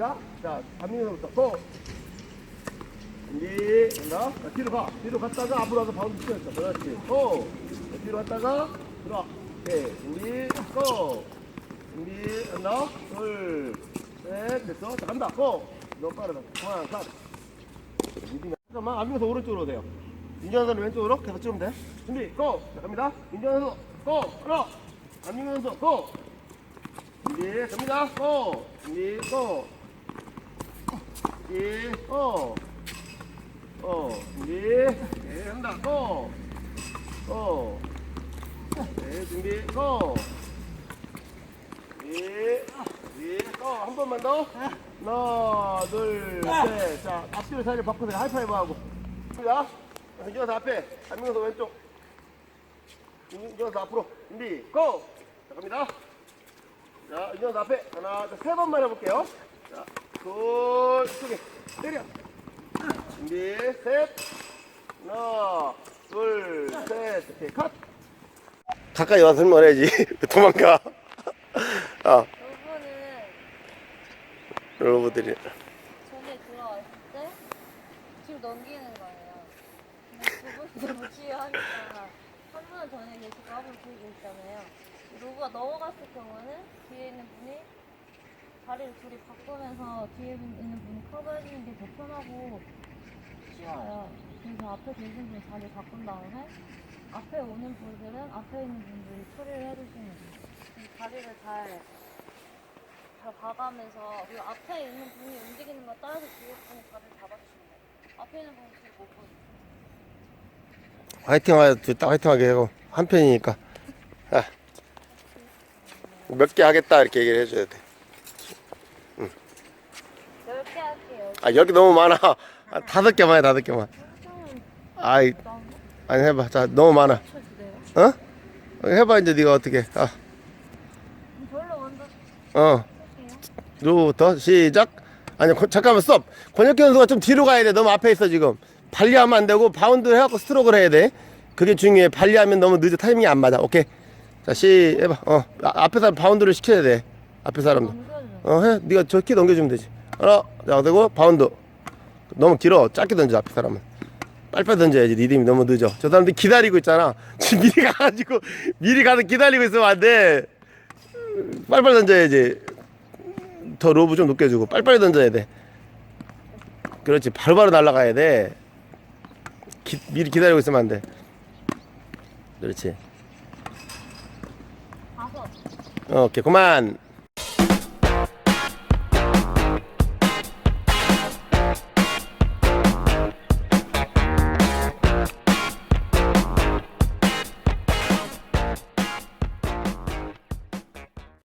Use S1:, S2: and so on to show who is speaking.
S1: 갑니다. 자, 반민서부터 고! 준비, 간다. 자, 뒤로 가. 뒤로 갔다가 앞으로 와서 바운드 치웠어. 그렇지. 고! 자, 뒤로 갔다가 들어와. 오케이. 준비, 고! 준비, 간다. 둘, 셋, 됐어. 자, 간다. 고! 너무 빠르다. 하나, 컷. 민준이 잠깐만 안민서 오른쪽으로. 민준이 선수 왼쪽으로 계속 찍으면 돼. 준비, 고! 자, 갑니다. 선수 고! 안민서 선수 고! 준비, 갑니다. 고! 준비, 고! 준비, 고! 고! 준비, 네, 간다. 고! 고! 네, 준비, 고! 준비, 준비, 고! 한 번만 더. 하나, 둘, 셋. 자, 앞뒤로 자리를 바꾸세요. 하이파이브 하고. 갑니다. 민준이 앞에, 안민서 왼쪽. 민준이 앞으로. 준비, 고! 자, 갑니다. 자, 이제 앞에 하나, 둘, 세 번만 해볼게요. 자, 둘, 이쪽에 때려. 준비, 셋, 하나, 둘, 셋, 오케이, 컷. 가까이 와서 설명해야지. 도망가. 아,
S2: 여러분은
S1: 여러분들이.
S2: 전에 들어왔을 때 뒤로 넘기는 거예요. 근데 두 분이 너무 치유하니까 한 분은 전에 계시고 한 분은 뒤에 계시잖아요. 로브가 넘어갔을 경우는 뒤에 있는 분이 자리를 둘이 바꾸면서 뒤에 있는 분이 커버해주는 게 더 편하고 쉬워요. 그래서 앞에 계신 분이 자리 바꾼 다음에 앞에 오는 분들은 앞에 있는 분들이 처리를 돼요. 그래서 자리를 잘 잘 봐가면서 그리고 앞에 있는 분이 움직이는 거 따라서 뒤에 분이 다들 잡아주시면 돼요. 앞에 있는 분이 뒤에 못 보고.
S1: 화이팅 하자. 딱 화이팅 하게 하고. 한 편이니까. 아. 몇 개 하겠다. 이렇게 얘기를 해줘야 돼.
S2: 10개 할게요.
S1: 아, 여기 너무 많아. 아, 다섯 개만 해, 다섯 개만. 아이, 아니, 해봐. 자, 너무 많아.
S2: 쳐주세요.
S1: 어? 해봐, 이제 네가 어떻게. 아,
S2: 별로 먼저
S1: 어. 누구부터 시작. 아니 권- 잠깐만 스톱. 권혁기 선수가 좀 뒤로 가야 돼. 너무 앞에 있어 지금. 발리하면 안 되고 바운드 해갖고 스트로크를 해야 돼. 그게 중요해. 발리하면 너무 늦어 타이밍이 안 맞아. 오케이. 자, 시 해봐. 어, 아, 앞에 사람 바운드를 시켜야 돼. 앞에 사람들. 어, 해. 네가 저 키 넘겨주면 되지. 하나, 자, 그리고 바운드. 너무 길어. 짧게 던져 앞에 사람은. 빨리빨리 던져야지. 리듬이 너무 늦어. 저 사람들 기다리고 있잖아. 지금 미리 가가지고 미리 가서 기다리고 있으면 안 돼. 빨리빨리 던져야지. 더 로브 좀 높게 주고 빨리빨리 던져야 돼. 그렇지. 바로바로 날아가야 돼. 기, 미리 기다리고 있으면 안 돼. 그렇지. 어, 오케이. 그만.